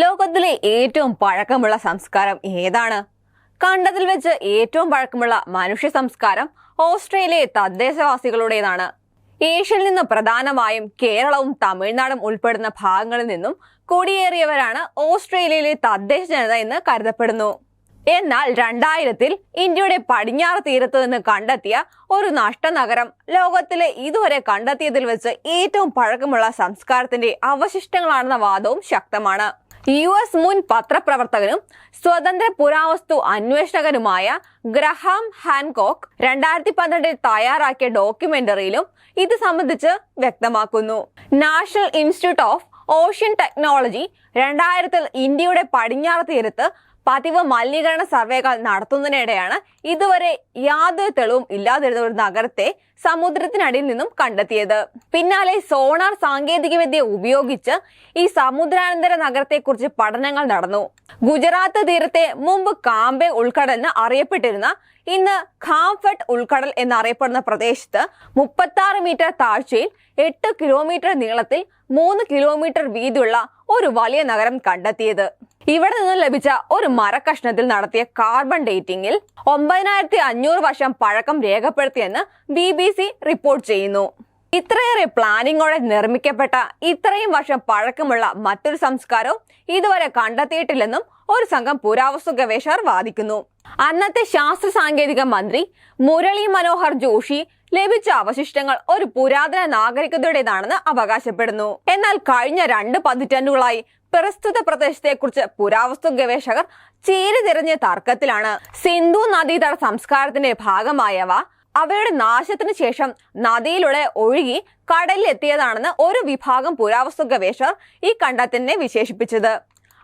ലോകത്തിലെ ഏറ്റവും പഴക്കമുള്ള സംസ്കാരം ഏതാണ്? കണ്ടതിൽ വെച്ച് ഏറ്റവും പഴക്കമുള്ള മനുഷ്യ സംസ്കാരം ഓസ്ട്രേലിയ തദ്ദേശവാസികളുടേതാണ്. ഏഷ്യയിൽ നിന്ന് പ്രധാനമായും കേരളവും തമിഴ്നാടും ഉൾപ്പെടുന്ന ഭാഗങ്ങളിൽ നിന്നും കുടിയേറിയവരാണ് ഓസ്ട്രേലിയയിലെ തദ്ദേശ ജനത എന്ന് കരുതപ്പെടുന്നു. എന്നാൽ രണ്ടായിരത്തിൽ ഇന്ത്യയുടെ പടിഞ്ഞാറ് തീരത്ത് നിന്ന് കണ്ടെത്തിയ ഒരു നഷ്ടനഗരം ലോകത്തിലെ ഇതുവരെ കണ്ടെത്തിയതിൽ വെച്ച് ഏറ്റവും പഴക്കമുള്ള സംസ്കാരത്തിന്റെ അവശിഷ്ടങ്ങളാണെന്ന വാദവും ശക്തമാണ്. യു എസ് മുൻ പത്രപ്രവർത്തകനും സ്വതന്ത്ര പുരാവസ്തു അന്വേഷകനുമായ ഗ്രഹാം ഹാൻകോക്ക് രണ്ടായിരത്തി പന്ത്രണ്ടിൽ തയ്യാറാക്കിയ ഡോക്യുമെന്ററിയിലും ഇത് സംബന്ധിച്ച് വ്യക്തമാക്കുന്നു. National institute of ocean technology രണ്ടായിരത്തിൽ ഇന്ത്യയുടെ പടിഞ്ഞാറ് തീരത്ത് പതിവ് മലിനീകരണ സർവേകൾ നടത്തുന്നതിനിടെയാണ് ഇതുവരെ യാതൊരു തെളിവും ഇല്ലാതിരുന്ന ഒരു നഗരത്തെ സമുദ്രത്തിനടിയിൽ നിന്നും കണ്ടെത്തിയത്. പിന്നാലെ സോണാർ സാങ്കേതികവിദ്യ ഉപയോഗിച്ച് ഈ സമുദ്രാനന്തര നഗരത്തെക്കുറിച്ച് പഠനങ്ങൾ നടന്നു. ഗുജറാത്ത് തീരത്തെ മുമ്പ് കാംബെ ഉൾക്കടൽ എന്ന് അറിയപ്പെട്ടിരുന്ന ഇന്ന് ഖാംഫട്ട് ഉൾക്കടൽ എന്നറിയപ്പെടുന്ന പ്രദേശത്ത് മുപ്പത്തി ആറ് മീറ്റർ താഴ്ചയിൽ എട്ട് കിലോമീറ്റർ നീളത്തിൽ മൂന്ന് കിലോമീറ്റർ വീതിയുള്ള ഒരു വലിയ നഗരം കണ്ടെത്തിയത്. ഇവിടെ നിന്ന് ലഭിച്ച ഒരു മരക്കഷ്ണത്തിൽ നടത്തിയ കാർബൺ ഡേറ്റിംഗിൽ ഒമ്പതിനായിരത്തി അഞ്ഞൂറ് വർഷം പഴക്കം രേഖപ്പെടുത്തിയെന്ന് ബി ബി സി റിപ്പോർട്ട് ചെയ്യുന്നു. ഇത്രയേറെ പ്ലാനിങ്ങോടെ നിർമ്മിക്കപ്പെട്ട ഇത്രയും വർഷം പഴക്കമുള്ള മറ്റൊരു സംസ്കാരവും ഇതുവരെ കണ്ടെത്തിയിട്ടില്ലെന്നും ഒരു സംഘം പുരാവസ്തു ഗവേഷകർ വാദിക്കുന്നു. അന്നത്തെ ശാസ്ത്ര സാങ്കേതിക മന്ത്രി മുരളി മനോഹർ ജോഷി ലഭിച്ച അവശിഷ്ടങ്ങൾ ഒരു പുരാതന നാഗരികതയുടേതാണെന്ന് അവകാശപ്പെടുന്നു. എന്നാൽ കഴിഞ്ഞ രണ്ട് പതിറ്റാണ്ടുകളായി പ്രസ്തുത പ്രദേശത്തെക്കുറിച്ച് പുരാവസ്തു ഗവേഷകർ ചേരി തർക്കത്തിലാണ് സിന്ധു നദീതട സംസ്കാരത്തിന്റെ ഭാഗമായവ. അവയുടെ നാശത്തിന് ശേഷം നദിയിലൂടെ ഒഴുകി കടലിലെത്തിയതാണെന്ന് ഒരു വിഭാഗം പുരാവസ്തു ഗവേഷകർ ഈ കണ്ടെത്തലിനെ വിശേഷിപ്പിച്ചത്.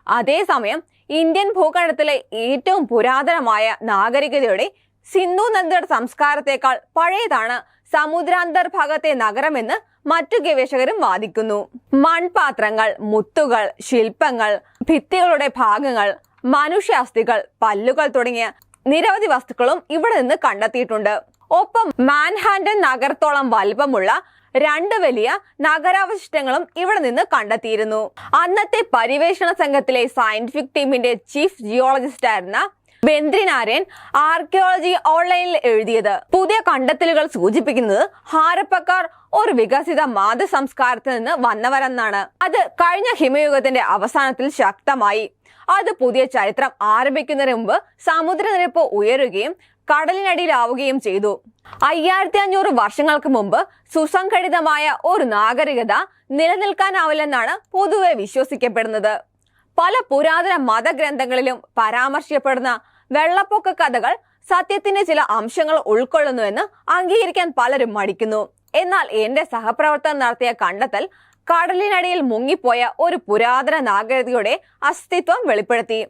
അതേസമയം ഇന്ത്യൻ ഭൂഖണ്ഡത്തിലെ ഏറ്റവും പുരാതനമായ നാഗരികതയുടെ സിന്ധു നദിയുടെ സംസ്കാരത്തെക്കാൾ പഴയതാണ് സമുദ്രാന്തർഭാഗത്തെ നഗരമെന്ന് മറ്റു ഗവേഷകരും വാദിക്കുന്നു. മൺപാത്രങ്ങൾ മുത്തുകൾ ശില്പങ്ങൾ ഭിത്തികളുടെ ഭാഗങ്ങൾ മനുഷ്യാസ്ഥികൾ പല്ലുകൾ തുടങ്ങിയ നിരവധി വസ്തുക്കളും ഇവിടെ നിന്ന് കണ്ടെത്തിയിട്ടുണ്ട്. ഒപ്പം മാൻഹാൻഡൻ നഗരത്തോളം വലുപ്പമുള്ള രണ്ട് വലിയ നഗരാവശിഷ്ടങ്ങളും ഇവിടെ നിന്ന് കണ്ടെത്തിയിരുന്നു. അന്നത്തെ പരിവേഷണ സംഘത്തിലെ സയന്റിഫിക് ടീമിന്റെ ചീഫ് ജിയോളജിസ്റ്റ് ആയിരുന്ന ബെന്ദ്രിനാര്യൻ ആർക്കിയോളജി ഓൺലൈനിൽ എഴുതിയത്. പുതിയ കണ്ടെത്തലുകൾ സൂചിപ്പിക്കുന്നത് ഹാരപ്പക്കാർ ഒരു വികസിത മാത സംസ്കാരത്തിൽ നിന്ന് വന്നവരെന്നാണ്. അത് കഴിഞ്ഞ ഹിമയുഗത്തിന്റെ അവസാനത്തിൽ ശക്തമായി. അത് പുതിയ ചരിത്രം ആരംഭിക്കുന്നതിന് മുമ്പ് സമുദ്രനിരപ്പ് ഉയരുകയും കടലിനടിയിലാവുകയും ചെയ്തു. അയ്യായിരത്തി അഞ്ഞൂറ് വർഷങ്ങൾക്ക് മുമ്പ് സുസംഘടിതമായ ഒരു നാഗരികത നിലനിൽക്കാനാവില്ലെന്നാണ് പൊതുവെ വിശ്വസിക്കപ്പെടുന്നത്. പല പുരാതന മതഗ്രന്ഥങ്ങളിലും പരാമർശിക്കപ്പെടുന്ന വെള്ളപ്പൊക്ക കഥകൾ സത്യത്തിന്റെ ചില അംശങ്ങൾ ഉൾക്കൊള്ളുന്നുവെന്ന് അംഗീകരിക്കാൻ പലരും മടിക്കുന്നു. എന്നാൽ എന്റെ സഹപ്രവർത്തനം നടത്തിയ കണ്ടെത്തൽ കടലിനടിയിൽ മുങ്ങിപ്പോയ ഒരു പുരാതന നാഗരികതയുടെ അസ്തിത്വം വെളിപ്പെടുത്തി.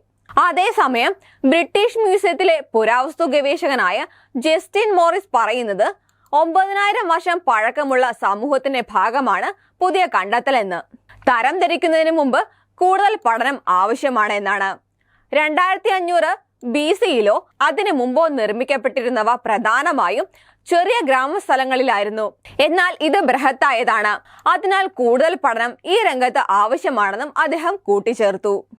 അതേസമയം ബ്രിട്ടീഷ് മ്യൂസിയത്തിലെ പുരാവസ്തു ഗവേഷകനായ ജസ്റ്റിൻ മോറിസ് പറയുന്നത് ഒമ്പതിനായിരം വർഷം പഴക്കമുള്ള സമൂഹത്തിന്റെ ഭാഗമാണ് പുതിയ കണ്ടെത്തൽ എന്ന്. തരം ധരിക്കുന്നതിന് മുമ്പ് കൂടുതൽ പഠനം ആവശ്യമാണ് എന്നാണ്. രണ്ടായിരത്തി അഞ്ഞൂറ് ബി സിയിലോ അതിനു മുമ്പോ നിർമ്മിക്കപ്പെട്ടിരുന്നവ പ്രധാനമായും ചെറിയ ഗ്രാമസ്ഥലങ്ങളിലായിരുന്നു. എന്നാൽ ഇത് ബൃഹത്തായതാണ്. അതിനാൽ കൂടുതൽ പഠനം ഈ രംഗത്ത് ആവശ്യമാണെന്നും അദ്ദേഹം കൂട്ടിച്ചേർത്തു.